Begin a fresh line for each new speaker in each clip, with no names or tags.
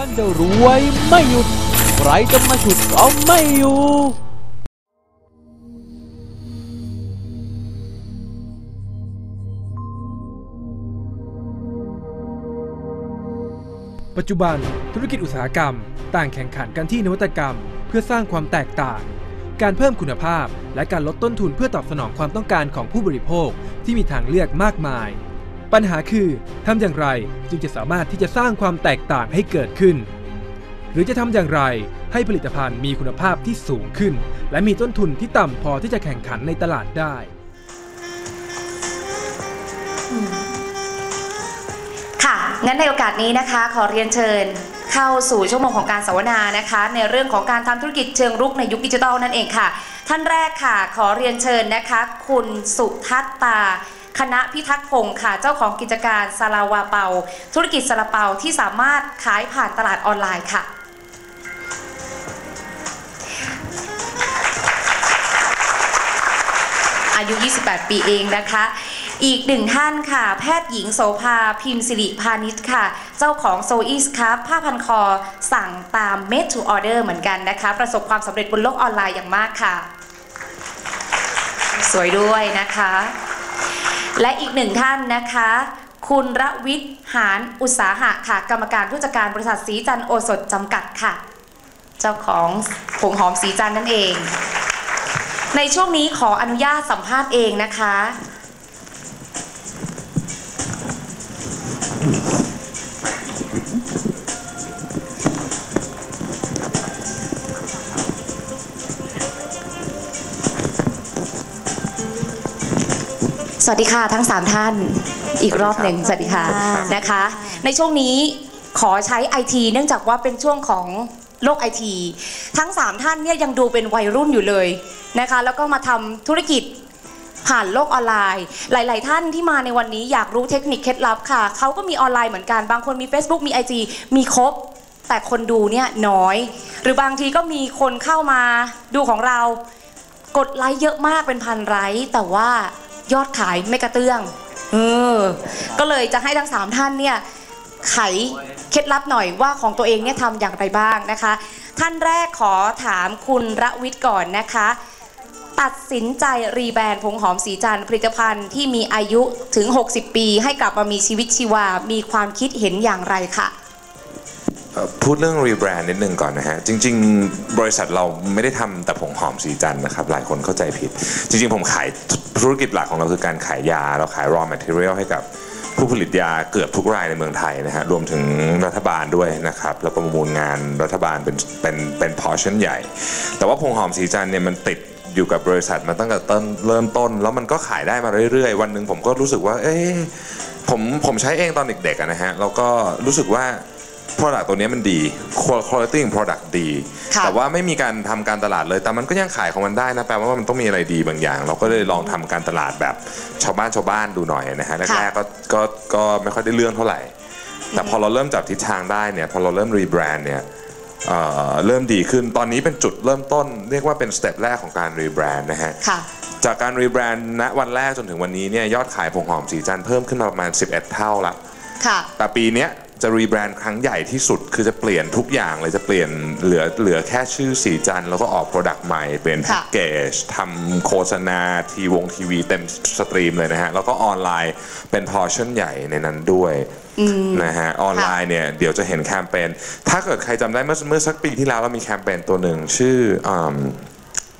ท่านจะรวยไม่หยุดใครจะมาฉุดก็ไม่อยู่
ปัจจุบันธุรกิจอุตสาหกรรม ต่างแข่งขันกันที่นวัตกรรม เพื่อสร้างความแตกต่าง การเพิ่มคุณภาพ และการลดต้นทุนเพื่อตอบสนองความต้องการของผู้บริโภคที่มีทางเลือกมากมาย ปัญหาคือทำอย่างไรจึงจะสามารถที่จะสร้างความแตกต่างให้เกิดขึ้น หรือจะทำอย่างไรให้ผลิตภัณฑ์มีคุณภาพที่สูงขึ้น และมีต้นทุนที่ต่ำพอที่จะแข่งขันในตลาดได้
ค่ะ งั้นในโอกาสนี้นะคะ ขอเรียนเชิญเข้าสู่ชั่วโมงของการสัมมนานะคะ ในเรื่องของการทำธุรกิจเชิงรุกในยุคดิจิทัลนั่นเองค่ะ ท่านแรกค่ะ ขอเรียนเชิญนะคะ คุณสุทัศตา คณะพิทักษ์พงศ์ค่ะ เจ้าของกิจการซาลาวาเปา ธุรกิจซาลาเปาที่สามารถขายผ่านตลาดออนไลน์ค่ะอายุ 28 ปีเองนะคะ อีกหนึ่งท่านค่ะ แพทย์หญิงโสภาพิมพ์สิริพานิชค่ะ เจ้าของโซอีสครับผ้าพันคอสั่งตาม made to order เหมือนกันนะคะ ประสบความสำเร็จบนโลกออนไลน์อย่างมากค่ะ สวยด้วยนะคะ และอีกหนึ่งท่านนะคะ คุณระวิทย์หานอุตสาหะค่ะ กรรมการผู้จัดการบริษัทสีจันโอสถจำกัดค่ะ เจ้าของผงหอมสีจันนั่นเอง ในช่วงนี้ขออนุญาตสัมภาษณ์เองนะคะ สวัสดีค่ะทั้ง 3 ท่านอีกรอบหนึ่งสวัสดีค่ะนะคะ ในช่วงนี้ขอใช้ไอทีเนื่องจากว่าเป็นช่วงของโลกไอทีทั้ง 3 ท่านเนี่ยยังดูเป็นวัยรุ่นอยู่เลยนะคะ แล้วก็มาทำธุรกิจผ่านโลกออนไลน์ หลาย ๆ ท่านที่มาในวันนี้อยากรู้เทคนิคเคล็ดลับค่ะ เขาก็มีออนไลน์เหมือนกัน บางคนมี Facebook มี IG มีครบ แต่คนดูเนี่ยน้อย หรือบางทีก็มีคนเข้ามาดูของเรา กดไลค์เยอะมากเป็นพันไลค์แต่ว่า ยอดขายไม่กระเตื้องเออก็เลยจะให้ทั้งสามท่านเนี่ยไขเคล็ดลับหน่อยว่าของตัวเองเนี่ยทำอย่างไรบ้างนะคะ ท่านแรกขอถามคุณระวิทย์ก่อนนะคะ ตัดสินใจรีแบรนด์ผงหอมสีจันทร์ผลิตภัณฑ์ที่มีอายุถึง 60 ปี ให้กลับมามีชีวิตชีวา มีความคิดเห็นอย่างไรค่ะ
เอ่อ พูดเรื่อง รีแบรนด์นิดนึงก่อนนะฮะ จริง ๆ บริษัทเราไม่ได้ทำแต่ผงหอมสีจันนะครับ หลายคนเข้าใจผิด จริง ๆ ผมขายธุรกิจหลักของเราคือการขายยา เราขาย raw material ให้กับผู้ผลิตยาเกือบทุกรายในเมืองไทยนะฮะรวมถึงรัฐบาลด้วยนะครับแล้วประมูลงานรัฐบาลเป็นเป็นเป็นพอชั่นใหญ่ แต่ว่าผงหอมสีจันเนี่ยมันติดอยู่กับบริษัทมาตั้งแต่ต้นเริ่มต้น แล้วมันก็ขายได้มาเรื่อยๆ วันหนึ่งผมก็รู้สึกว่า เอ๊ะผมผมใช้เองตอนเด็กๆนะฮะแล้วก็รู้สึกว่า Product ตัวนี้มันดี Quality ของ Product ดี
ค่ะ
แต่ว่าไม่มีการทำการตลาดเลย แต่มันก็ยังขายของมันได้นะ แปลว่ามันต้องมีอะไรดีบางอย่าง เราก็เลยลองทำการตลาดแบบชาวบ้านชาวบ้านดูหน่อยนะฮะ แรกๆก็ก็ก็ไม่ค่อยได้เรื่องเท่าไหร่ แต่พอเราเริ่มจับทิศทางได้เนี่ย พอเราเริ่มรีแบรนด์เนี่ยเอ่อเริ่มดีขึ้น ตอนนี้เป็นจุดเริ่มต้น เรียกว่าเป็นสเต็ปแรกของการรีแบรนด์นะฮะ
ค่ะ
จากการรีแบรนด์ณวันแรกจนถึงวันนี้เนี่ยยอดขายผงหอมสีจันทร์เพิ่มขึ้นมาประมาณ 11 เท่าละ
ค่ะ
แต่ปีเนี้ย จะรีแบรนด์ครั้งใหญ่ที่สุด คือจะเปลี่ยนทุกอย่างเลยจะเปลี่ยนเหลือเหลือแค่ชื่อสีจันทร์แล้วก็ออกโปรดักต์ใหม่ เปลี่ยน
ค่ะ
แพ็กเกจทำโฆษณาทีวงทีวีเต็มสตรีมเลยนะฮะ แล้วก็ออนไลน์เป็นพอร์ชั่นใหญ่ในนั้นด้วยนะฮะ ออนไลน์เนี่ย เดี๋ยวจะเห็นแคมเปญถ้าเกิดใครจำได้เมื่อเมื่อสักปีที่แล้วเรามีแคมเปญตัวหนึ่งชื่ออืม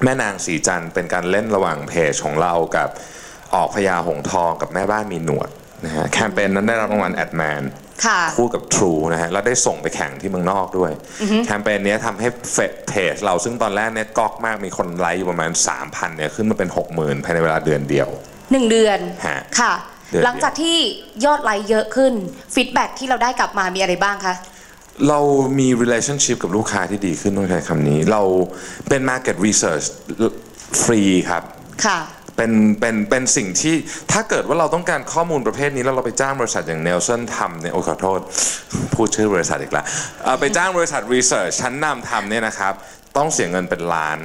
แม่นางสีจันทร์เป็นการเล่นระหว่างเพจของเรากับออกพญาหงส์ทองกับแม่บ้านมีหนวดนะฮะแคมเปญนั้นได้รับรางวัลแอดแมน
ค่ะ
คู่กับ True นะฮะแล้วได้ส่งไปแข่งที่เมืองนอกด้วย แคมเปญเนี้ยทำให้เฟซเพจเราซึ่งตอนแรกเนี่ยก๊อกมากมีคนไลค์อยู่ประมาณ 3,000เนี่ยขึ้นมาเป็น 60,000 ภายในเวลาเดือนเดียว
หนึ่งเดือน
ฮะ
ค่ะ
เดือนเดียว
หลังจากที่ยอดไลค์เยอะขึ้นฟีดแบ็ที่เราได้กลับมามีอะไรบ้างคะ
เรามี relationship กับลูกค้าที่ดีขึ้นต้องใช้คำนี้ เราเป็น market research ฟรีครับ
ค่ะ
เป็นเป็นเป็นสิ่งที่ถ้าเกิดว่าเราต้องการข้อมูลประเภทนี้แล้วเราไปจ้างบริษัทอย่างเนลสันทำเนี่ยโอ้ขอโทษ พูดชื่อบริษัทอีกแล้วเอ่อไปจ้างบริษัทรีเสิร์ชชั้นนำทำเนี่ยนะครับ ต้องเสียเงินเป็นล้าน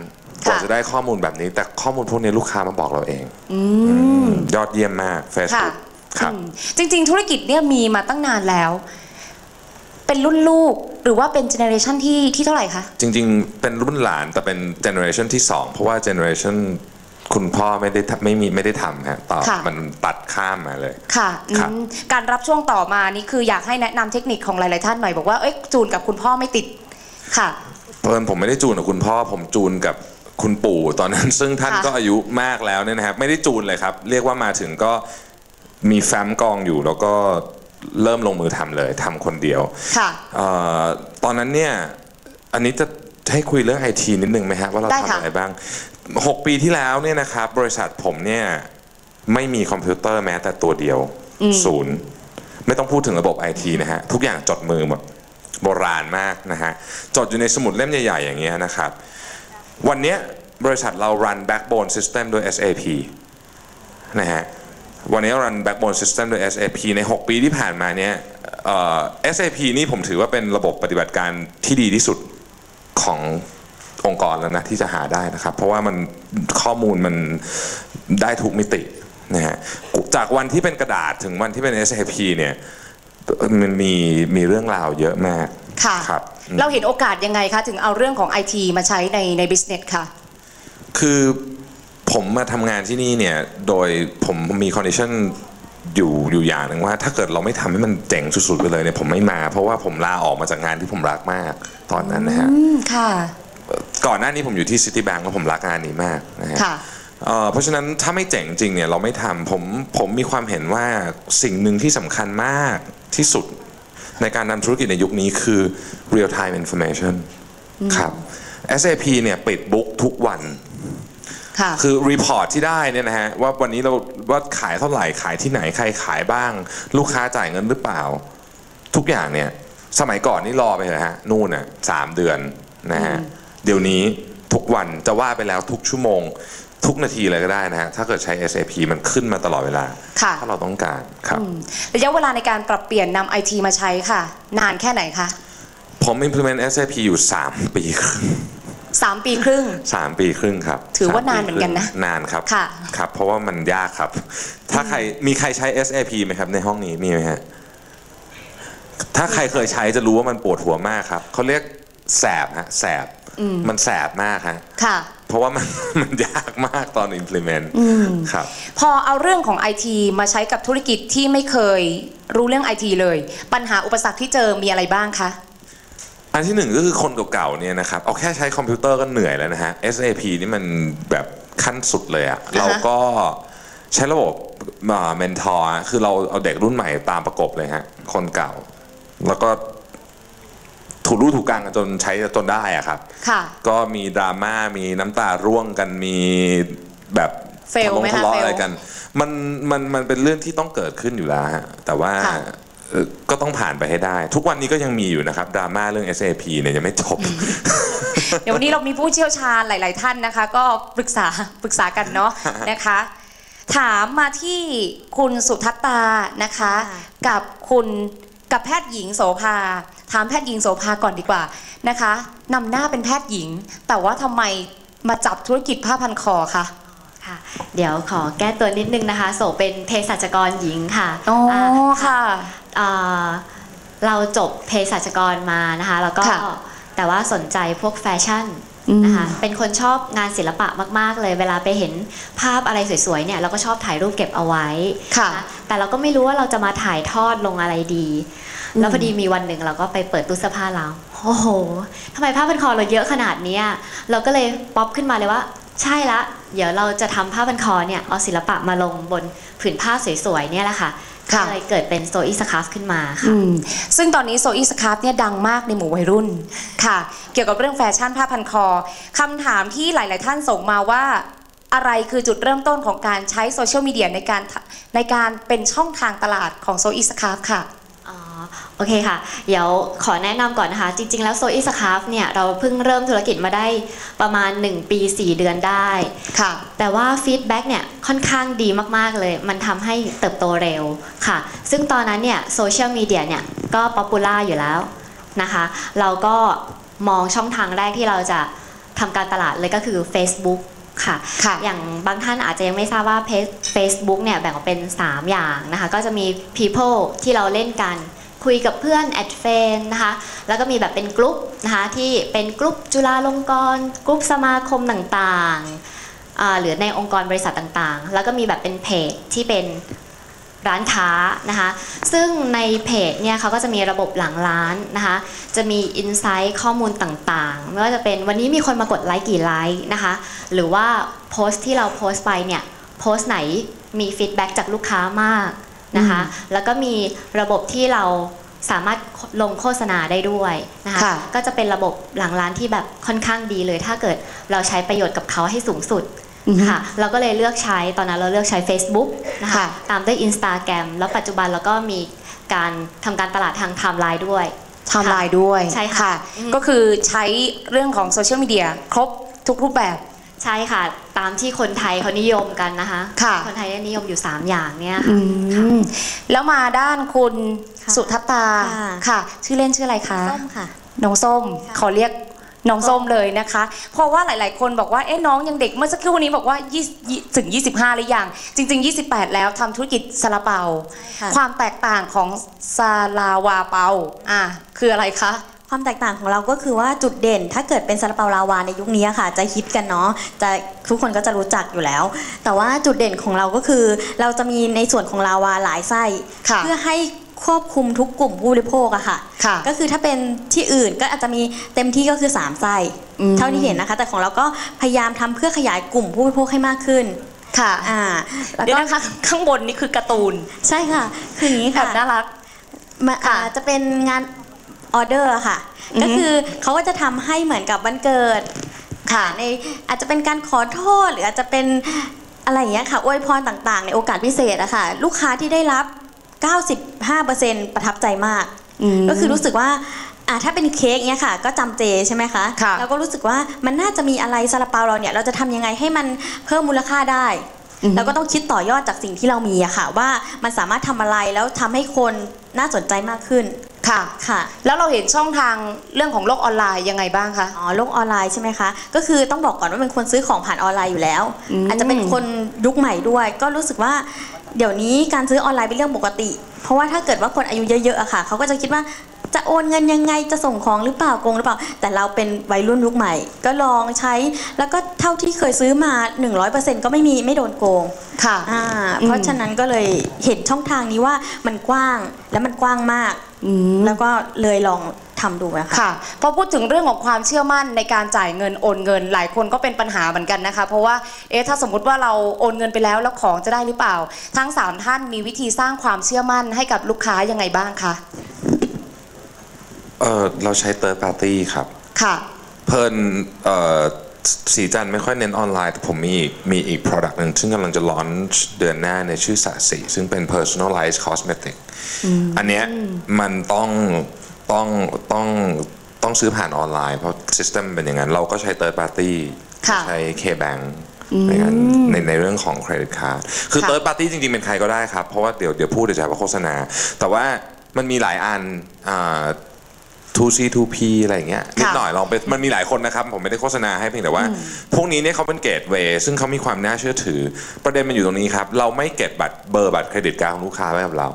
กว่า
ค่ะ
จะได้ข้อมูลแบบนี้ แต่ข้อมูลพวกนี้ลูกค้ามาบอกเราเองยอดเยี่ยมมาก
ค่ะ
Facebook ครับ
อืมจริง ๆ ธุรกิจเนี่ยมีมาตั้งนานแล้วเเป็นรุ่นลูกหรือว่าเป็นเจเนอเรชันที่ที่เท่าไหร่คะ
จริง ๆ เป็นรุ่นหลานแต่เป็นเจเนอเรชันที่ 2 เพราะว่าเจเนอเรชัน คุณพ่อไม่ได้ทำไม่มีไม่ได้ทำฮะต่อ
ค่ะ
มันตัดข้ามมาเลย
ค่ะอืม
ครับ
การรับช่วงต่อมานี่คืออยากให้แนะนำเทคนิคของหลาย ๆ ท่านหน่อยบอกว่าเอ้ยจูนกับคุณพ่อไม่ติดค่ะ
เพราะฉะนั้นผมไม่ได้จูนกับคุณพ่อ ผมจูนกับคุณปู่ตอนนั้น ซึ่งท่าน
ค่ะ
ก็อายุมากแล้วเนี่ยนะครับไม่ได้จูนเลยครับ เรียกว่ามาถึงก็มีแฟ้มกองอยู่แล้วก็เริ่มลงมือทำเลยทำคนเดียว
ค่ะ
เอ่อตอนนั้นเนี่ยอันนี้จะให้คุยเรื่องไอทีนิดนึงไหมฮะว่าเรา
ได้
ทำ
ค่ะ
อะไรบ้าง 6 ปีที่แล้วเนี่ยนะครับ บริษัทผมเนี่ยไม่มีคอมพิวเตอร์แม้แต่ตัวเดียวศูนย์ไม่ต้องพูดถึงระบบไอทีนะฮะ ทุกอย่างจดมือหมดโบราณมากนะฮะ จดอยู่ในสมุดเล่มใหญ่ ๆ อย่างเงี้ยนะครับ วันเนี้ยบริษัทเรา run backbone system ด้วย SAP นะฮะ วันนี้เรา run backbone system ด้วย SAP ใน 6 ปีที่ผ่านมาเนี่ยเอ่อ SAP นี่ผมถือว่าเป็นระบบปฏิบัติการที่ดีที่สุดของ องค์กรแล้วนะที่จะหาได้นะครับ เพราะว่ามันข้อมูลมันได้ทุกมิตินะฮะจากวันที่เป็นกระดาษถึงวันที่เป็น SAP เนี่ยมันมีมีเรื่องราวเยอะมาก
ค่ะ
ครับ
เราเห็นโอกาสยังไงคะ ถึงเอาเรื่องของไอทีมาใช้ในในบิสเนสค่ะ
คือผมมาทำงานที่นี่เนี่ย โดยผมมีคอนดิชันอยู่อยู่อย่างหนึ่งว่า ถ้าเกิดเราไม่ทำให้มันเจ๋งสุดๆไปเลยเนี่ยผมไม่มา เพราะว่าผมลาออกมาจากงานที่ผมรักมากตอนนั้นนะฮะ
อืมค่ะ
ก่อนหน้านี้ผมอยู่ที่ซิตี้แบงก์แล้วผมรักงานนี้มากนะฮะ
ค่ะ
เอ่อเพราะฉะนั้นถ้าไม่เจ๋งจริงเนี่ยเราไม่ทำผมผมมีความเห็นว่าสิ่งหนึ่งที่สำคัญมากที่สุดในการนำธุรกิจในยุคนี้คือ real time information ครับ SAP เนี่ยปิดบุ๊กทุกวัน
ค่ะ
คือรีพอร์ตที่ได้เนี่ยนะฮะว่าวันนี้เราว่าขายเท่าไหร่ขายที่ไหนใครขายบ้าง ลูกค้าจ่ายเงินหรือเปล่า ทุกอย่างเนี่ย สมัยก่อนนี่รอไปเลยฮะ นู่นน่ะสามเดือนนะฮะ เดี๋ยวนี้ทุกวันจะว่าไปแล้วทุกชั่วโมง ทุกนาทีเลยก็ได้นะฮะ ถ้าเกิดใช้ SAP มันขึ้นมาตลอดเวลา
ค่ะ
ถ้าเราต้องการครับ
ระยะเวลาในการปรับเปลี่ยนนำไอทีมาใช้ค่ะ นานแค่ไหนคะ
ผม implement SAP อยู่ 3 ปีครึ่ง
สามปีครึ่ง
สามปีครึ่งครับ
ถือว่า
สปี
นานเหมือนกันนะ
ครึ่งนานครับ
ค่ะ
ครับ เพราะว่ามันยากครับ ถ้าใครมีใครใช้ SAP ไหมครับ ในห้องนี้มีไหมฮะ ถ้าใครเคยใช้จะรู้ว่ามันปวดหัวมากครับเขาเรียกแสบฮะแสบ มันแสบมากฮะ
ค่ะ
เพราะว่ามันมันยากมากตอน implement ครับ
พอเอาเรื่องของไอทีมาใช้กับธุรกิจที่ไม่เคยรู้เรื่องไอทีเลย ปัญหาอุปสรรคที่เจอมีอะไรบ้างคะ
อันที่หนึ่งก็คือคนเก่าๆเนี่ยนะครับเอาแค่ใช้คอมพิวเตอร์ก็เหนื่อยแล้วนะฮะ SAP นี่มันแบบขั้นสุดเลยอะเราก็ใช้ระบบเมนทอร์คือเราเอาเด็กรุ่นใหม่ตามประกบเลยฮะ คนเก่า แล้วก็ ถูรู้ถูกกลางกันจนใช้จนได้อะครับ
ค่ะ
ก็มีดราม่ามีน้ำตาร่วงกันมีแบบ
Fail
ทะเลาะ
ไหมคะ
ทะเลาะ
Fail
อะไรกัน มันมันมันเป็นเรื่องที่ต้องเกิดขึ้นอยู่แล้วฮะแต่ว่า
ค่ะ
เอ่อก็ต้องผ่านไปให้ได้ ทุกวันนี้ก็ยังมีอยู่นะครับดราม่าเรื่อง SAP เนี่ยยังไม่จบ
เดี๋ยววันนี้เรามีผู้เชี่ยวชาญหลาย ๆ ท่านนะคะ ก็ปรึกษาปรึกษากันเนาะนะคะ ถามมาที่คุณสุทัตตานะคะ
ค่ะ
กับคุณกับแพทย์หญิงโสภา ถามแพทย์หญิงโสภาก่อนดีกว่านะคะนำหน้าเป็นแพทย์หญิง แต่ว่าทำไมมาจับธุรกิจผ้าพันคอคะ
ค่ะเดี๋ยวขอแก้ตัวนิดนึงนะคะ โสเป็นเภสัชกรหญิงค่ะ
อ๋อ
อ่า
ค่ะ
อ่าเราจบเภสัชกรมานะคะ แล้วก็
ค่ะ
แต่ว่าสนใจพวกแฟชั่น
อืม
นะคะเป็นคนชอบงานศิลปะมากๆ เลยเวลาไปเห็นภาพอะไรสวยๆเนี่ยเราก็ชอบถ่ายรูปเก็บเอาไว้
ค่ะ
นแต่เราก็ไม่รู้ว่าเราจะมาถ่ายทอดลงอะไรดี แล้วพอดีมีวันหนึ่งเราก็ไปเปิดตู้เสื้อผ้าเราโอ้โหทำไมผ้าพันคอเราเยอะขนาดเนี้ยเราก็เลยป๊อปขึ้นมาเลยว่า ใช่ละ เดี๋ยวเราจะทำผ้าพันคอเนี่ยเอาศิลปะมาลงบนผืนผ้าสวยๆเนี่ยแหละค่ะ
ค่ะ
ก็เลยเกิดเป็นโซอีสคาฟขึ้นมาค่ะ
อืมซึ่งตอนนี้โซอีสครับเนี่ยดังมากในหมู่วัยรุ่นค่ะ เกี่ยวกับเรื่องแฟชั่นผ้าพันคอคำถามที่หลาย ๆ ท่านส่งมาว่าอะไรคือจุดเริ่มต้นของการใช้โซเชียลมีเดียในการทะในการเป็นช่องทางตลาดของโซอีสครับค่ะ
อ๋อ โอเคค่ะ เดี๋ยวขอแนะนำก่อนนะคะ จริง ๆ แล้วโซอีสคาฟเนี่ยเราเพิ่งเริ่มธุรกิจมาได้ประมาณ 1 ปี 4 เดือนได้
ค่ะ
แต่ว่าฟีดแบ็กเนี่ยค่อนข้างดีมาก ๆ เลย มันทำให้เติบโตเร็วค่ะ ซึ่งตอนนั้นเนี่ยโซเชียลมีเดียเนี่ยก็ป๊อปปูล่าอยู่แล้วนะคะ เราก็มองช่องทางแรกที่เราจะทำการตลาดเลยก็คือ Facebook ค่ะ
ค่ะ
อย่างบางท่านอาจจะยังไม่ทราบว่า Face- Facebook เนี่ยแบ่งออกเป็น 3 อย่างนะคะ ก็จะมี People ที่เราเล่นกัน คุยกับเพื่อนแอดเฟนนะคะ แล้วก็มีแบบเป็นกลุ่มนะคะที่เป็นกลุ่มจุฬาลงกรณ์กลุ่มสมาคมต่างๆอ่าหรือในองค์กรบริษัทต่างๆ แล้วก็มีแบบเป็นเพจที่เป็น ร้านค้านะคะ ซึ่งในเพจเนี่ยเขาก็จะมีระบบหลังร้านนะคะ จะมีอินไซต์ข้อมูลต่างๆ ไม่ว่าจะเป็นวันนี้มีคนมากดไลค์กี่ไลค์นะคะ หรือว่าโพสต์ที่เราโพสต์ไปเนี่ยโพสต์ไหนมีฟีดแบ็กจากลูกค้ามากนะคะ แล้วก็มีระบบที่เราสามารถลงโฆษณาได้ด้วยนะคะ
ค่ะ
ก็จะเป็นระบบหลังร้านที่แบบค่อนข้างดีเลย ถ้าเกิดเราใช้ประโยชน์กับเขาให้สูงสุด
อือฮึ
ค่ะเราก็เลยเลือกใช้ตอนนั้นเราเลือกใช้ Facebook นะคะ
ค่ะ
ตามด้วย Instagram แล้วปัจจุบันเราก็มีการทำการตลาดทางไทม์ไลน์ด้วย
ไทม์ไลน์ด้วย
ใช่ค่ะอืม
ก็คือใช้เรื่องของโซเชียลมีเดียครบทุกรูปแบบ
ใช่ค่ะ ตามที่คนไทยเขานิยมกันนะคะ
ค่ะ
คนไทยเนี่ยนิยมอยู่ 3 อย่างเนี่ย
อื
ค่ะ
มแล้วมาด้านคุณ
ค่ะ
สุทัตตา
ค่ะ
ค่ะ ชื่อเล่นชื่ออะไรคะ
ส้มค่ะ
น้องส้ม
ค่ะ
ขอเรียก น้องส้มเลยนะคะ เพราะว่าหลาย ๆ คนบอกว่าเอ๊ะน้องยังเด็กเมื่อสักครู่นี้บอกว่า20ยี่ถึง 25 หรือยัง จริง ๆ 28 แล้วทำธุรกิจซาลาเปา
ค่ะ
ความแตกต่างของซาลาวาเปาอะคืออะไรคะ
ความแตกต่างของเราก็คือว่าจุดเด่น ถ้าเกิดเป็นซาลาเปาลาวาในยุคนี้ค่ะ จะฮิตกันเนาะจะทุกคนก็จะรู้จักอยู่แล้ว แต่ว่าจุดเด่นของเราก็คือ เราจะมีในส่วนของลาวาหลายไส้
ค่ะ
เพื่อให้ ควบคุมทุกกลุ่มผู้บริโภคอะค่ะ
ค่ะ
ก็คือถ้าเป็นที่อื่นก็อาจจะมีเต็มที่ก็คือ3ไส้
อืม
เท่าที่เห็นนะคะ แต่ของเราก็พยายามทำเพื่อขยายกลุ่มผู้บริโภคให้มากขึ้น
ค่ะ
อ่าแล้ว
เดี๋ยว
ก็
นะคะข้างบนนี่คือการ์ตูน
ใช่ค่ะ คืออย่างนี้
แบ
ค่ะ
บน่ารัก
มา
ค่ะ
อ่าจะเป็นงานออเดอร์อะค่ะ
อือฮึ
ก็คือเขาก็จะทำให้เหมือนกับวันเกิด
ค่ะ
ในอาจจะเป็นการขอโทษหรืออาจจะเป็นอะไรอย่างเงี้ยค่ะอวยพรต่างๆ ในโอกาสพิเศษอะค่ะ ลูกค้าที่ได้รับ 95%ประทับใจมาก
ม
ก็คือรู้สึกว่าอะถ้าเป็นเค้กเนี้ยค่ะ ก็จำเจใช่ไหมคะ
ค่ะ
แล้วก็รู้สึกว่ามันน่าจะมีอะไรซาลาเปาเราเนี่ย เราจะทำยังไงให้มันเพิ่มมูลค่าได้
อือฮึ
แล้วก็ต้องคิดต่อยอดจากสิ่งที่เรามีอะค่ะ ว่ามันสามารถทำอะไรแล้วทำให้คนน่าสนใจมากขึ้น
ค่ะ
ค่ะ
แล้วเราเห็นช่องทางเรื่องของโลกออนไลน์ยังไงบ้างคะ
อ๋อโลกออนไลน์ใช่ไหมคะ ก็คือต้องบอกก่อนว่าเป็นคนซื้อของผ่านออนไลน์อยู่แล้ว
อืม
อาจจะเป็นคนยุคใหม่ด้วย ก็รู้สึกว่า เดี๋ยวนี้การซื้อออนไลน์เป็นเรื่องปกติ เพราะว่าถ้าเกิดว่าคนอายุเยอะๆอะค่ะเขาก็จะคิดว่าจะโอนเงินยังไงจะส่งของหรือเปล่าโกงหรือเปล่า แต่เราเป็นวัยรุ่นยุคใหม่ ก็ลองใช้แล้วก็เท่าที่เคยซื้อมา 100%ก็ไม่มีไม่โดนโกง
ค่ะ
อ่าเพราะฉะนั้นก็เลยเห็นช่องทางนี้ว่ามันกว้างและมันกว้างมาก
อืม
แล้วก็เลยลอง ทำดูนะคะ
ค่ะพอพูดถึงเรื่องของความเชื่อมั่นในการจ่ายเงินโอนเงิน หลายคนก็เป็นปัญหาเหมือนกันนะคะ เพราะว่าเอ๊ะถ้าสมมุติว่าเราโอนเงินไปแล้วแล้วของจะได้หรือเปล่า ทั้งสามท่านมีวิธีสร้างความเชื่อมั่นให้กับลูกค้ายังไงบ้างคะ
เออเราใช้ third party ครับ
ค่ะ
เพลินเอ่อสีจันทร์ไม่ค่อยเน้นออนไลน์แต่ผมมีอีกมีอีก product หนึ่งซึ่งกำลังจะ launch เดือนหน้าในชื่อสะสีซึ่งเป็น personalized cosmetic อันเนี้ยมันต้อง ต้องต้องต้องซื้อผ่านออนไลน์เพราะ system เป็นอย่างนั้น เราก็ใช้ third party
ค่ะ
ใช้ K-Bank ในการในในเรื่องของเครดิตการ์ดคือ
ค่ะ
third party จริงๆ เป็นใครก็ได้ครับ เพราะว่าเดี๋ยวเดี๋ยวพูดเดี๋ยวจะหาว่าโฆษณา แต่ว่ามันมีหลายอันอ่า 2C 2P อะไรอย่างเงี้ยนิดหน่อยลองไปมันมีหลายคนนะครับ ผมไม่ได้โฆษณาให้เพียงแต่ว่า พวกนี้เนี่ยเขาเป็นเกตเวย์ซึ่งเขามีความน่าเชื่อถือ ประเด็นมันอยู่ตรงนี้ครับ เราไม่เก็บบัตรเบอร์บัตรเครดิตการดของลูกค้าไว้กับเรา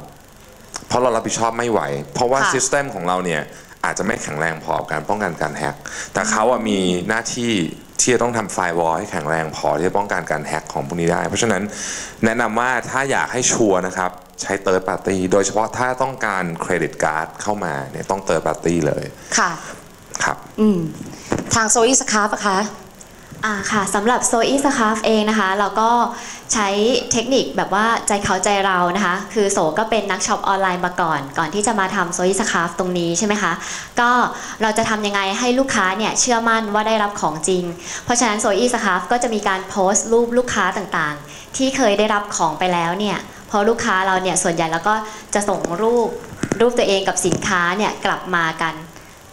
เพราะเรารับผิดชอบไม่ไหว เพราะว่า
ค่ะ
ซิสเต็มของเราเนี่ยอาจจะไม่แข็งแรงพอกับการป้องกันการแฮ็กแต่เขาอะมีหน้าที่ที่จะต้องทำไฟวอลให้แข็งแรงพอที่จะป้องกันการแฮ็กของพวกนี้ได้ เพราะฉะนั้นแนะนำว่าถ้าอยากให้ชัวร์นะครับ ใช้เติร์ดปาร์ตี้โดยเฉพาะถ้าต้องการเครดิตการ์ดเข้ามาเนี่ยต้องเติร์ดปาร์ตี้เลย
ค่ะ
ครับ
อืม ทางโซอีสคาร์ปะคะ
อ่าค่ะสำหรับโซอีสคาฟเองนะคะ เราก็ใช้เทคนิคแบบว่าใจเขาใจเรานะคะ คือโสก็เป็นนักช็อปออนไลน์มาก่อน ก่อนที่จะมาทำโซอีสคาฟตรงนี้ใช่ไหมคะ ก็เราจะทำยังไงให้ลูกค้าเนี่ยเชื่อมั่นว่าได้รับของจริง เพราะฉะนั้นโซอีสคาฟก็จะมีการโพสต์รูปลูกค้าต่างๆ ที่เคยได้รับของไปแล้วเนี่ยเพราะลูกค้าเราเนี่ยส่วนใหญ่แล้วก็จะส่งรูปรูปตัวเองกับสินค้าเนี่ยกลับมากัน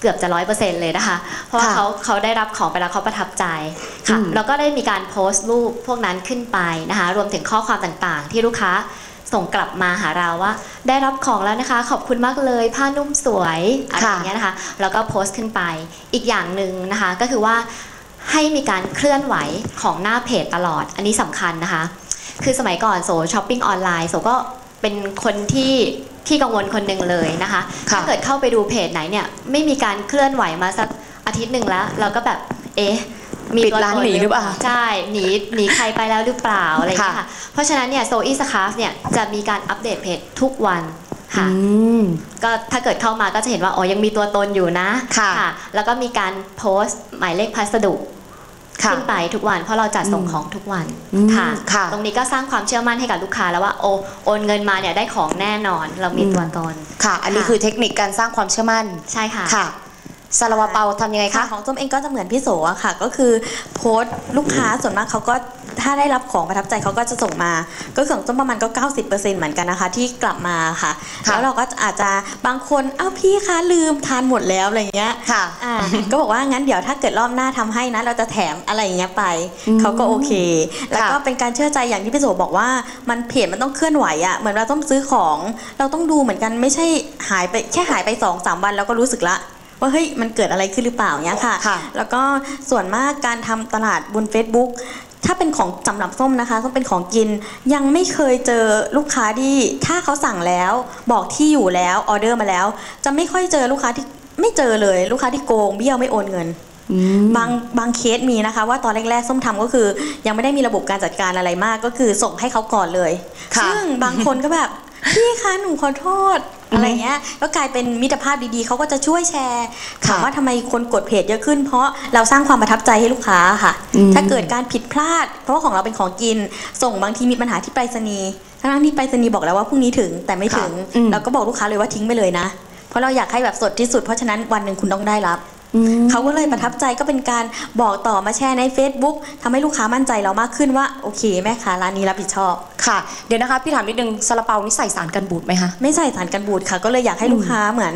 เกือบจะร้อยเปอร์เซ็นต์เลยนะคะ เพราะว่า
ค่ะ
เขาเขาได้รับของไปแล้วเขาประทับใจค่ะ
อืม
แล้วก็ได้มีการโพสต์รูปพวกนั้นขึ้นไปนะคะ รวมถึงข้อความต่างๆ ที่ลูกค้าส่งกลับมาหาเราว่า ได้รับของแล้วนะคะ ขอบคุณมากเลยผ้านุ่มสวยอะไรอย่างเงี้ยนะคะแล้วก็โพสต์ขึ้นไปอีกอย่างหนึ่งนะคะก็คือว่าให้มีการเคลื่อนไหวของหน้าเพจตลอด อันนี้สำคัญนะคะ คือสมัยก่อนโซช้อปปิ้งออนไลน์โซก็เป็นคนที่ ขี้กังวลคนหนึ่งเลยนะคะ
ค่ะ
ถ้าเกิดเข้าไปดูเพจไหนเนี่ยไม่มีการเคลื่อนไหวมาสักอาทิตย์หนึ่งแล้ว เราก็แบบเอ๊ะมี
ปิด
ตัว
ร้าน
ต
หนีหรือเปล่า
ใช่หนีหนีใครไปแล้วหรือเปล่าอะไรอย่างเงี้ย
ค่ะ
ค่ะเพราะฉะนั้นเนี่ยโซอีสคาฟเนี่ยจะมีการอัปเดตเพจทุกวันค่ะ
อืม
ก็ถ้าเกิดเข้ามาก็จะเห็นว่าอ๋อยังมีตัวตนอยู่นะ
ค่ะ
แล้วก็มีการโพสต์หมายเลขพัสดุ
ค่ะ
ขึ้นไปทุกวัน เพราะเราจัดส่ง
อืม
ของทุกวัน
อืม
ค่ะ
ค่ะ
ตรงนี้ก็สร้างความเชื่อมั่นให้กับลูกค้าแล้วว่าโอโอนเงินมาเนี่ยได้ของแน่นอน เรามีตัวตน
ค่ะ อันนี้
ค่ะ
คือเทคนิคการสร้างความเชื่อมั่น
ใช่ค่ะ
ค่ะ ซาลาวาเปาทำยังไง
ค่ะ
คะ
ของส้มเองก็จะเหมือนพี่โสอะค่ะ ก็คือโพสต์ลูกค้าส่วนมากเขาก็ถ้าได้รับของประทับใจเขาก็จะส่งมา ก็ของส้มประมาณก็ 90%เหมือนกันนะคะ ที่กลับมาค่ะ
ค่ะ
แล้วเราก็อาจจะบางคนอ้าวพี่คะลืมทานหมดแล้วอะไรอย่างเงี้ย
ค่ะ
อ่าก็บอกว่างั้นเดี๋ยวถ้าเกิดรอบหน้าทำให้นะเราจะแถมอะไรอย่างเงี้ยไป
อืม
เขาก็โอเค แล้วก็
ค่ะ
เป็นการเชื่อใจอย่างที่พี่โสบอกว่ามันเพจมันต้องเคลื่อนไหวอะเหมือนเราต้องซื้อของ เราต้องดูเหมือนกันไม่ใช่หายไปแค่หายไปสองสามวันแล้วก็รู้สึกละ ว่าเฮ้ยมันเกิดอะไรขึ้นหรือเปล่าเนี้ยค่ะ
ค่ะ
แล้วก็ส่วนมากการทำตลาดบน Facebook ถ้าเป็นของสำหรับส้มนะคะส้มเป็นของกินยังไม่เคยเจอลูกค้าที่ถ้าเขาสั่งแล้ว บอกที่อยู่แล้วออเดอร์มาแล้ว จะไม่ค่อยเจอลูกค้าที่ไม่เจอเลยลูกค้าที่โกงเบี้ยวไม่โอนเงินบางบางเคสมีนะคะ ว่าตอนแรกๆส้มทำก็คือ ยังไม่ได้มีระบบการจัดการอะไรมากก็คือส่งให้เขาก่อนเลย
ค่ะ
ซึ่งบางคนก็แบบ พี่คะหนูขอโทษอะไรเงี้ยก็กลายเป็นมิตรภาพดีๆเขาก็จะช่วยแชร์ถามว่าทำไมคนกดเพจเยอะขึ้น เพราะเราสร้างความประทับใจให้ลูกค้าค่ะ
อืม
ถ้าเกิดการผิดพลาด เพราะว่าของเราเป็นของกิน ส่งบางทีมีปัญหาที่ไปรษณีย์ทั้งๆที่ไปรษณีย์บอกแล้วว่าพรุ่งนี้ถึงแต่ไม่ถึง
อืม
เราก็บอกลูกค้าเลยว่าทิ้งไปเลยนะ เพราะเราอยากให้แบบสดที่สุดเพราะฉะนั้นวันหนึ่งคุณต้องได้รับ เขาก็เลยประทับใจก็เป็นการบอกต่อมาแชร์ใน Facebook ทำให้ลูกค้ามั่นใจเรามากขึ้นว่าโอเคแม่ค้าร้านนี้รับผิดชอบ
ค่ะ เดี๋ยวนะคะ พี่ถามนิดนึงซาลาเปานี่ใส่สารกันบูดไหมคะ
ไม่ใส่สารกันบูดค่ะ ก็เลยอยากให้ลูกค้าเหมือน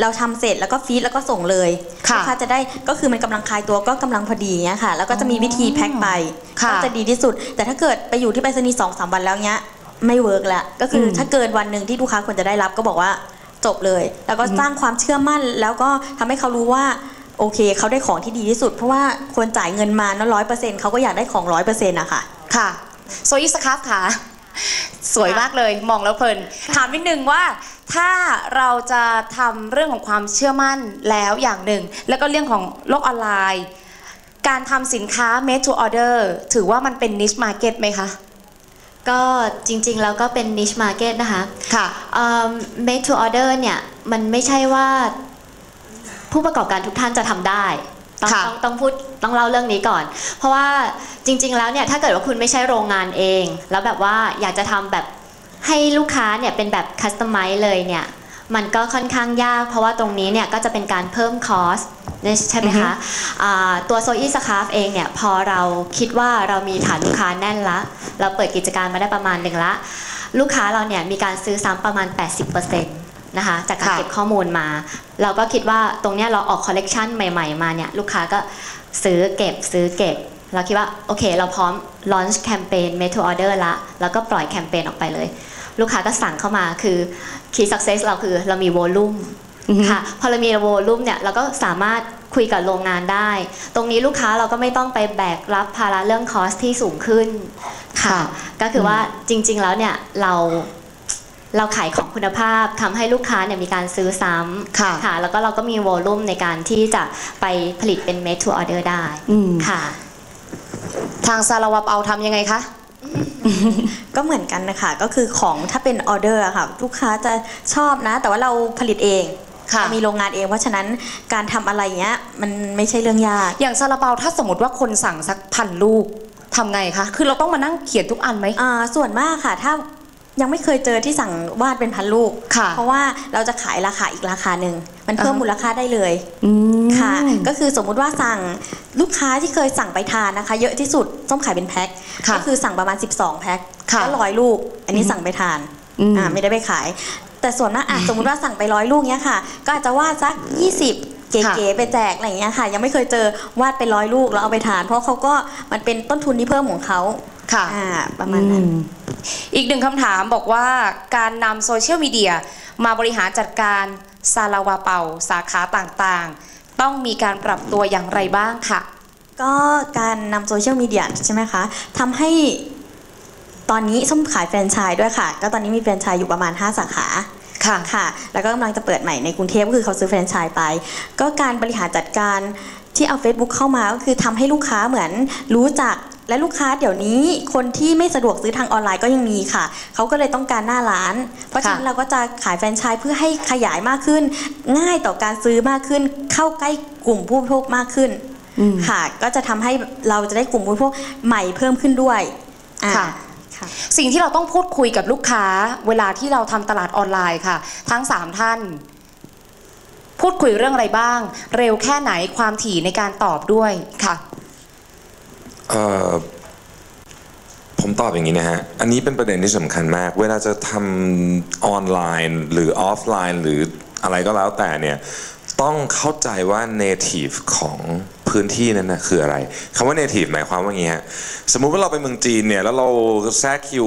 เราทำเสร็จแล้วก็ฟีดแล้วก็ส่งเลย
ค่ะ
ลูกค้าจะได้ก็คือมันกำลังคลายตัวก็กำลังพอดีเงี้ยค่ะ แล้วก็จะมีวิธีแพ็คไป
ค่ะ
ก็จะดีที่สุด แต่ถ้าเกิดไปอยู่ที่ไปรษณีย์สองสามวันแล้วเนี้ยไม่เวิร์กละก็คืออ
ม
ถ้าเกินวันหนึ่งที่ลูกค้าควรจะได้รับก็บอกว่า จบเลย แล้วก็สร้างความเชื่อมั่น แล้วก็ทำให้เขารู้ว่าโอเคเขาได้ของที่ดีที่สุด เพราะว่าควรจ่ายเงินมาเนอะร้อยเปอร์เซ็นต์เขาก็อยากได้ของร้อยเปอร์เซ็นต์อะค่ะ
ค่ะโซอิสครับค่ะ สวยมากเลยมองแล้วเพลิน ถามนิดนึงว่าถ้าเราจะทำเรื่องของความเชื่อมั่นแล้วอย่างหนึ่ง แล้วก็เรื่องของโลกออนไลน์ การทำสินค้า made to order ถือว่ามันเป็น niche market ไหมคะ
ก็จริงๆ แล้วก็เป็น niche market นะคะ
ค่ะ
เอิ่ม made to order เนี่ย มันไม่ใช่ว่าผู้ประกอบการทุกท่านจะทำได้ต้อง
ค่ะ
ต้องต้องพูดต้องเล่าเรื่องนี้ก่อน เพราะว่าจริง ๆ แล้วเนี่ยถ้าเกิดว่าคุณไม่ใช่โรงงานเอง แล้วแบบว่าอยากจะทำแบบให้ลูกค้าเนี่ยเป็นแบบคัสตอมไมซ์เลยเนี่ย มันก็ค่อนข้างยาก เพราะว่าตรงนี้เนี่ยก็จะเป็นการเพิ่มคอสใช่ไหมคะอ่าตัวโซอีสคาฟเองเนี่ยพอเราคิดว่าเรามีฐานลูกค้าแน่นละ เราเปิดกิจการมาได้ประมาณหนึ่งละ ลูกค้าเราเนี่ยมีการซื้อซ้ำประมาณ 80%นะคะจากการ
ค่ะ
เก็บข้อมูลมา เราก็คิดว่าตรงเนี้ยเราออกคอลเลกชันใหม่ๆ มาเนี่ยลูกค้าก็ซื้อเก็บซื้อเก็บ เราคิดว่าโอเค เราพร้อมลอนช์แคมเปญ made to order ละ แล้วก็ปล่อยแคมเปญออกไปเลย ลูกค้าก็สั่งเข้ามาคือ key success เราคือเรามี volume ค่ะพอเรามี volume เนี่ยเราก็สามารถคุยกับโรงงานได้ ตรงนี้ลูกค้าเราก็ไม่ต้องไปแบกรับภาระเรื่องคอสที่สูงขึ้นค่ะ
ค่ะ
ก็คือว่าจริง ๆแล้วเนี่ยเราเราขายของคุณภาพทำให้ลูกค้าเนี่ยมีการซื้อซ้ำ
ค่ะ
ค่ะ แล้วก็เราก็มีวอลลุ่มในการที่จะไปผลิตเป็น made to order ได้
อืม
ค่ะ
ทางซาลาวาเปาทำยังไงคะ
ก็เหมือนกันนะคะก็คือของถ้าเป็นออเดอร์อะค่ะ ลูกค้าจะชอบนะ แต่ว่าเราผลิตเอง
ค่ะ
เรามีโรงงานเองเพราะฉะนั้นการทำอะไรเงี้ยมันไม่ใช่เรื่องยาก
อย่างซาลาเปาถ้าสมมติว่าคนสั่งสักพันลูกทำไงคะ คือเราต้องมานั่งเขียนทุกอันไหม
อ่าส่วนมากค่ะ ถ้า ยังไม่เคยเจอที่สั่งวาดเป็นพันลูก
ค่ะ
เพราะว่าเราจะขายราคาอีกราคาหนึ่ง มันเพิ่ม
อ่าฮะ
มูลค่าได้เลยค่ะ ก็คือสมมุติว่าสั่งลูกค้าที่เคยสั่งไปทานนะคะ เยอะที่สุดส้มขายเป็นแพ็ค
ค่ะ
ก็คือสั่งประมาณ 12 แพ็ค
ค่ะ
ก็ร้อยลูก อันนี้สั่งไปทาน
อืม
อ่าไม่ได้ไปขาย แต่ส่วนมากอะสมมุติว่าสั่งไปร้อยลูกเนี้ยค่ะ ก็อาจจะวาดสัก 20เก๋ๆไปแจกอะไรอย่างเงี้ยค่ะ ยังไม่เคยเจอวาดไปร้อยลูกแล้วเอาไปทาน เพราะเขาก็มันเป็นต้นทุนที่เพิ่มของเขา
ค่ะ
อ่าประมาณนั้น
อีกหนึ่งคำถามบอกว่าการนำโซเชียลมีเดียมาบริหารจัดการซาลาวาเปาสาขาต่างๆ ต้องมีการปรับตัวอย่างไรบ้างค่ะ
ก็การนำโซเชียลมีเดียใช่ไหมคะทำให้ตอนนี้ส้มขายแฟรนไชส์ด้วยค่ะ ก็ตอนนี้มีแฟรนไชส์อยู่ประมาณ 5 สาขา
ค่ะ
ค่ะ แล้วก็กำลังจะเปิดใหม่ในกรุงเทพก็คือเขาซื้อแฟรนไชส์ไป ก็การบริหารจัดการ ที่เอา Facebook เข้ามาก็คือทำให้ลูกค้าเหมือนรู้จักและลูกค้าเดี๋ยวนี้คนที่ไม่สะดวกซื้อทางออนไลน์ก็ยังมีค่ะ เขาก็เลยต้องการหน้าร้าน เพราะฉะนั้น
ค่ะ
เราก็จะขายแฟรนไชส์เพื่อให้ขยายมากขึ้น ง่ายต่อการซื้อมากขึ้น เข้าใกล้กลุ่มผู้บริโภคมากขึ้น
อืม
ค่ะ ก็จะทำให้เราจะได้กลุ่มผู้บริโภคใหม่เพิ่มขึ้นด้วยอ่า
ค่ะ
ค่ะ
สิ่งที่เราต้องพูดคุยกับลูกค้า เวลาที่เราทำตลาดออนไลน์ค่ะ ทั้ง 3 ท่าน พูดคุยเรื่องอะไรบ้าง เร็วแค่ไหนความถี่ในการตอบด้วยค่ะ
เอ่อผมตอบอย่างนี้นะฮะ อันนี้เป็นประเด็นที่สำคัญมาก เวลาจะทำออนไลน์หรือออฟไลน์ หรืออะไรก็แล้วแต่เนี่ย ต้องเข้าใจว่า native ของพื้นที่นั้นนะคืออะไรคำว่า native หมายความว่าอย่างนี้ฮะ สมมุติว่าเราไปเมืองจีนเนี่ย แล้วเราแทรกคิว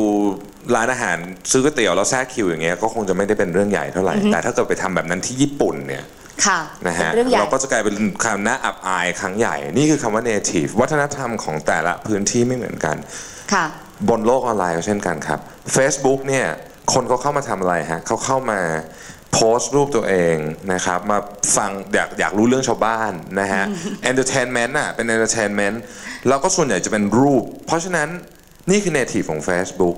ร้านอาหารซื้อก๋วยเตี๋ยวแล้วแทรกคิวอย่างเงี้ย ก็คงจะไม่ได้เป็นเรื่องใหญ่เท่าไหร่ แต่ถ้าเกิดไปทำแบบนั้นที่ญี่ปุ่นเนี่ย
ค่ะ
นะ
เป็น
ฮะ
เรื่องใหญ่
เราก็จะกลายเป็นคำน่าอับอายครั้งใหญ่ นี่คือคำว่า native วัฒนธรรมของแต่ละพื้นที่ไม่เหมือนกัน
ค่ะ
บนโลกออนไลน์ก็เช่นกันครับ Facebook เนี่ยคนเขาเข้ามาทำอะไรฮะเขาเข้ามาโพสต์รูปตัวเองนะครับ มาฟังอยากอยากรู้เรื่องชาวบ้านนะฮะ entertainment อะเป็น entertainment แล้วก็ส่วนใหญ่จะเป็นรูป เพราะฉะนั้นนี่คือ native ของ Facebook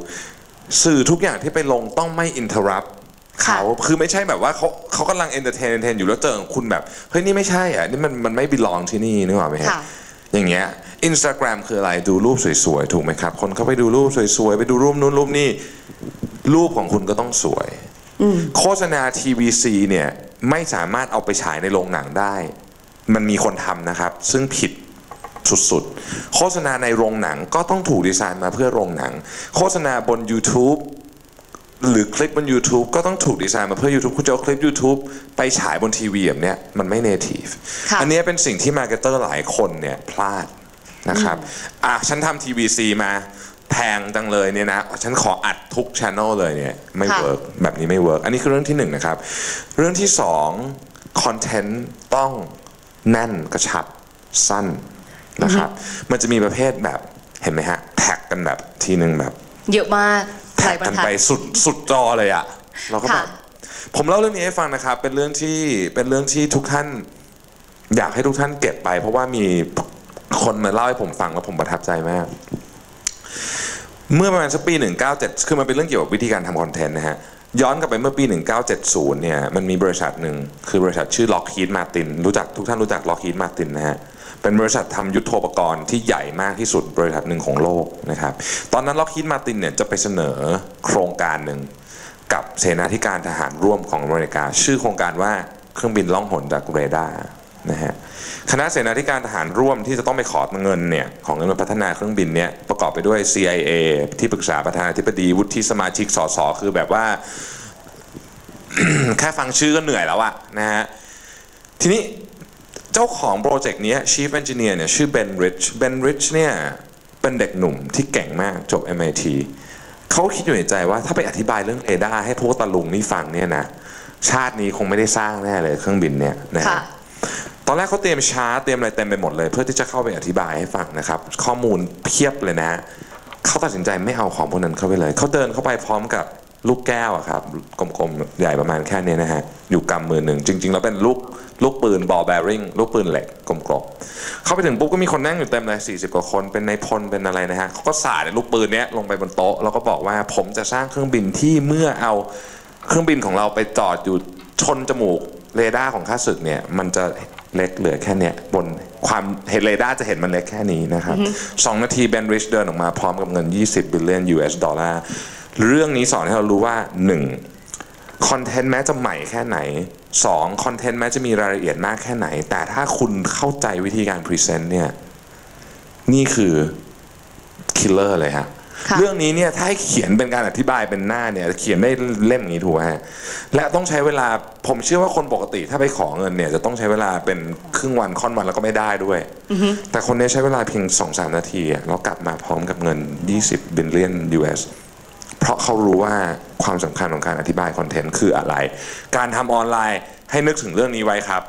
สื่อทุกอย่างที่ไปลงต้องไม่ interrupt
ค่ะ
เขาคือไม่ใช่แบบว่าเขาเขากำลัง entertain entertain อยู่แล้วเจอคุณแบบเฮ้ยนี่ไม่ใช่อะนี่มันมันไม่ belong ที่นี่นึกออกไหมฮะ
ค่ะ
อย่างเงี้ย Instagram คืออะไรดูรูปสวยๆถูกไหมครับ คนเข้าไปดูรูปสวยๆ ไปดูรูปนู้นรูปนี่รูปของคุณก็ต้องสวยโฆษณา TVC เนี่ยไม่สามารถเอาไปฉายในโรงหนังได้ มันมีคนทำนะครับ ซึ่งผิดสุดๆ โฆษณาในโรงหนังก็ต้องถูกดีไซน์มาเพื่อโรงหนัง โฆษณาบน YouTube หรือคลิปบน YouTube ก็ต้องถูกดีไซน์มาเพื่อ YouTube คุณจะเอาคลิป YouTube ไปฉายบนทีวีแบบเนี้ยมันไม่ native
ค่ะ
อันเนี้ยเป็นสิ่งที่มาร์เก็ตเตอร์หลายคนเนี่ยพลาดนะครับอะฉันทำ TVC มาแพงจังเลยเนี่ยนะ ฉันขออัดทุกช anel เลยเนี่ยไม่
ค่ะ
เวิร์กแบบนี้ไม่เวิร์กอันนี้คือเรื่องที่หนึ่งนะครับ เรื่องที่สองคอนเทนต์ต้องแน่นกระชับสั้นนะครับ มันจะมีประเภทแบบเห็นไหมฮะ แท็กกันแบบทีหนึ่งแบบ
เยอะมากห
แท็
ลากยบร
กั
ร
น
ทัด
ไปสุดสุดจอเลยอะเราก็แบ
ค่ะ
บผมเล่าเรื่องนี้ให้ฟังนะครับ เป็นเรื่องที่เป็นเรื่องที่ทุกท่าน อยากให้ทุกท่านเก็บไป เพราะว่ามีคนมาเล่าให้ผมฟังแล้วผมประทับใจมาก เมื่อประมาณสักปี 197 คือมันเป็นเรื่องเกี่ยวกับวิธีการทำคอนเทนต์นะฮะย้อนกลับไปเมื่อปี 1970 เนี่ย มันมีบริษัทหนึ่ง คือบริษัทชื่อ Lockheed Martin รู้จักทุกท่านรู้จัก Lockheed Martin นะฮะ เป็นบริษัททำยุทโธปกรณ์ที่ใหญ่มากที่สุดบริษัทหนึ่งของโลกนะครับ ตอนนั้น Lockheed Martin เนี่ยจะไปเสนอโครงการหนึ่งกับเสนาธิการทหารร่วมของอเมริกา ชื่อโครงการว่าเครื่องบินล่องหนจากเรดาร์นะฮะคณะเสนาธิการทหารร่วมที่จะต้องไปขอเงินเนี่ยของเงินมาพัฒนาเครื่องบินเนี่ยประกอบไปด้วย CIA ที่ปรึกษาประธานาธิบดีวุฒิสมาชิกสสคือแบบว่า แค่ฟังชื่อก็เหนื่อยแล้วอะนะฮะทีนี้ เจ้าของโปรเจกต์เนี้ย Chief Engineer เนี่ยชื่อเบนริชเบนริชเนี่ยเป็นเด็กหนุ่มที่เก่งมากจบ MIT เขาคิดอยู่ในใจว่าถ้าไปอธิบายเรื่องเรดาร์ให้พวกตะลุงนี่ฟังเนี่ยนะชาตินี้คงไม่ได้สร้างแน่เลยเครื่องบินเนี่ยนะฮะ
ค่ะ
ตอนแรกเขาเตรียมชาร์ตเตรียมอะไรเต็มไปหมดเลย เพื่อที่จะเข้าไปอธิบายให้ฟังนะครับ ข้อมูลเพียบเลยนะฮะเขาตัดสินใจไม่เอาของพวกนั้นเข้าไปเลย เขาเดินเข้าไปพร้อมกับ ลูกแก้วอะครับกลมๆ ใหญ่ประมาณแค่เนี้ยนะฮะ อยู่กำมือหนึ่ง จริง ๆ แล้วเป็นลูกลูกปืนบอลแบริ่งลูกปืนเหล็กกลมๆ เข้าไปถึงปุ๊บก็มีคนนั่งอยู่เต็มเลย40 กว่าคนเป็นนายพลเป็นอะไรนะฮะเขาก็สาดลูกปืนเนี้ยลงไปบนโต๊ะ แล้วก็บอกว่าผมจะสร้างเครื่องบินที่เมื่อเอาเครื่องบินของเราไปจอดอยู่ชนจมูกเรดาร์ของข้าศึกเนี่ยมันจะเล็กเหลือแค่เนี้ยบนความเห็นเรดาร์จะเห็นมันเล็กแค่นี้นะครับสองนาทีเบนริชเดินออกมาพร้อมกับเงิน 20 บิลเลียน US ดอลลาร์ เรื่องนี้สอนให้เรารู้ว่า 1. คอนเทนต์แม้จะใหม่แค่ไหน 2. คอนเทนต์แม้จะมีรายละเอียดมากแค่ไหน แต่ถ้าคุณเข้าใจวิธีการพรีเซนต์เนี่ยนี่คือคิลเลอร์เลยฮะ
ค่ะ
เรื่องนี้เนี่ยถ้าให้เขียนเป็นการอธิบายเป็นหน้าเนี่ยเขียนได้เล่มอย่างนี้ถูกไหมฮะและต้องใช้เวลาผมเชื่อว่าคนปกติถ้าไปขอเงินเนี่ยจะต้องใช้เวลาเป็นครึ่งวันค่อนวันแล้วก็ไม่ได้ด้วย แต่คนเนี้ใช้เวลาเพียง2-3นาทีอะแล้วกลับมาพร้อมกับเงิน 20บิลเลียน US เพ ราะเขารู้ว่าความสำคัญของการอธิบายคอนเทนต์คืออะไร การทำออนไลน์ให้นึกถึงเรื่องนี้ไว้ครับ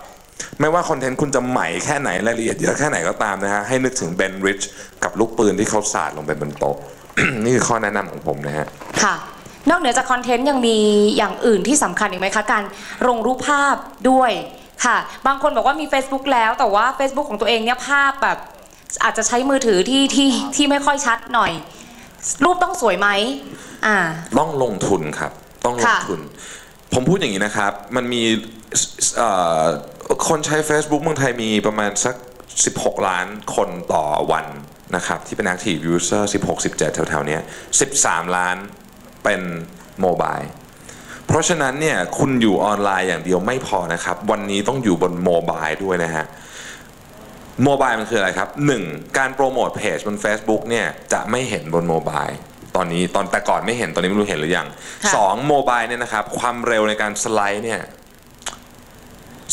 ไม่ว่าคอนเทนต์คุณจะใหม่แค่ไหนรายละเอียดเยอะแค่ไหนก็ตามนะฮะให้นึกถึงเบนริชกับลูกปืนที่เขาสาดลงไปบนโต๊ะนี่คือข้อแนะนำของผมนะฮะ
ค่ะนอกเหนือจากคอนเทนต์ยังมีอย่างอื่นที่สำคัญอีกไหมคะการลงรูปภาพด้วยค่ะ บางคนบอกว่ามี Facebook แล้วแต่ว่า Facebook ของตัวเองเนี่ยภาพแบบอาจจะใช้มือถือที่ที่ที่ไม่ค่อยชัดหน่อย รูปต้องสวยไหมอ่า
ต้องลงทุนครับ ต้องลง
ค่ะ
ทุน ผมพูดอย่างนี้นะครับ มันมีเอ่อคนใช้ Facebook เมืองไทยมีประมาณสัก 16 ล้านคนต่อวันนะครับ ที่เป็น active user 16 17 แถวๆเนี้ย13 ล้านเป็นโมบายเพราะฉะนั้นเนี่ยคุณอยู่ออนไลน์อย่างเดียวไม่พอนะครับ วันนี้ต้องอยู่บนโมบายด้วยนะฮะ โมบายมันคืออะไรครับหนึ่งการโปรโมทเพจบน Facebook เนี่ยจะไม่เห็นบนโมบายตอนนี้ตอนแต่ก่อนไม่เห็นตอนนี้ไม่รู้เห็นหรือยัง
ค่ะ
สองโมบายเนี่ยนะครับ ความเร็วในการสไลด์เนี่ย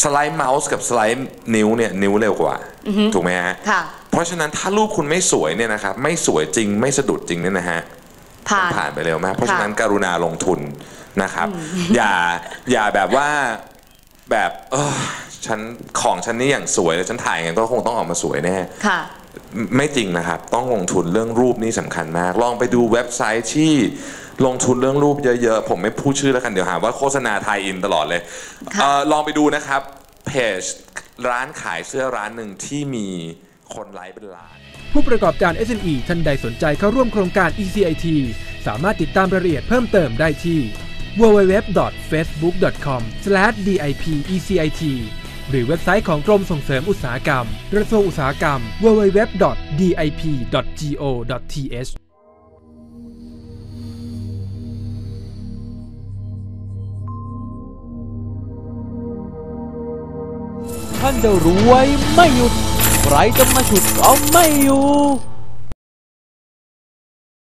สไลด์เมาส์กับสไลด์นิ้วเนี่ยนิ้วเร็วกว่า ถูกไหมฮะ
ค่ะ
เพราะฉะนั้นถ้ารูปคุณไม่สวยเนี่ยนะครับไม่สวยจริงไม่สะดุดจริงเนี่ยนะฮะ
ผ่าน
ผ่านไปเร็วมาก เพราะฉะนั้นกรุณาลงทุนนะครับ อย่าอย่าแบบว่า แบบเออฉันของฉันนี่อย่างสวยแล้วฉันถ่ายไงก็คงต้องออกมาสวยแน่
ค่ะ
ไม่จริงนะครับ ต้องลงทุนเรื่องรูปนี่สำคัญมาก ลองไปดูเว็บไซต์ที่ลงทุนเรื่องรูปเยอะๆ ผมไม่พูดชื่อแล้วกันเดี๋ยวหาว่าโฆษณาไทยอินตลอดเลย
ค่ะ
เออลองไปดูนะครับเพจร้านขายเสื้อร้านหนึ่งที่มีคนไลค์เป็นล้าน
ผู้ประกอบการ SME ท่านใดสนใจเข้าร่วมโครงการ ECIT สามารถติดตามรายละเอียดเพิ่มเติมได้ที่ www.facebook.com/dipecit หรือเว็บไซต์ของกรมส่งเสริมอุตสาหกรรม กระทรวงอุตสาหกรรม www.dip.go.th
ท่านจะรวยไม่หยุด ใครจะมาฉุดเอาไม่อยู่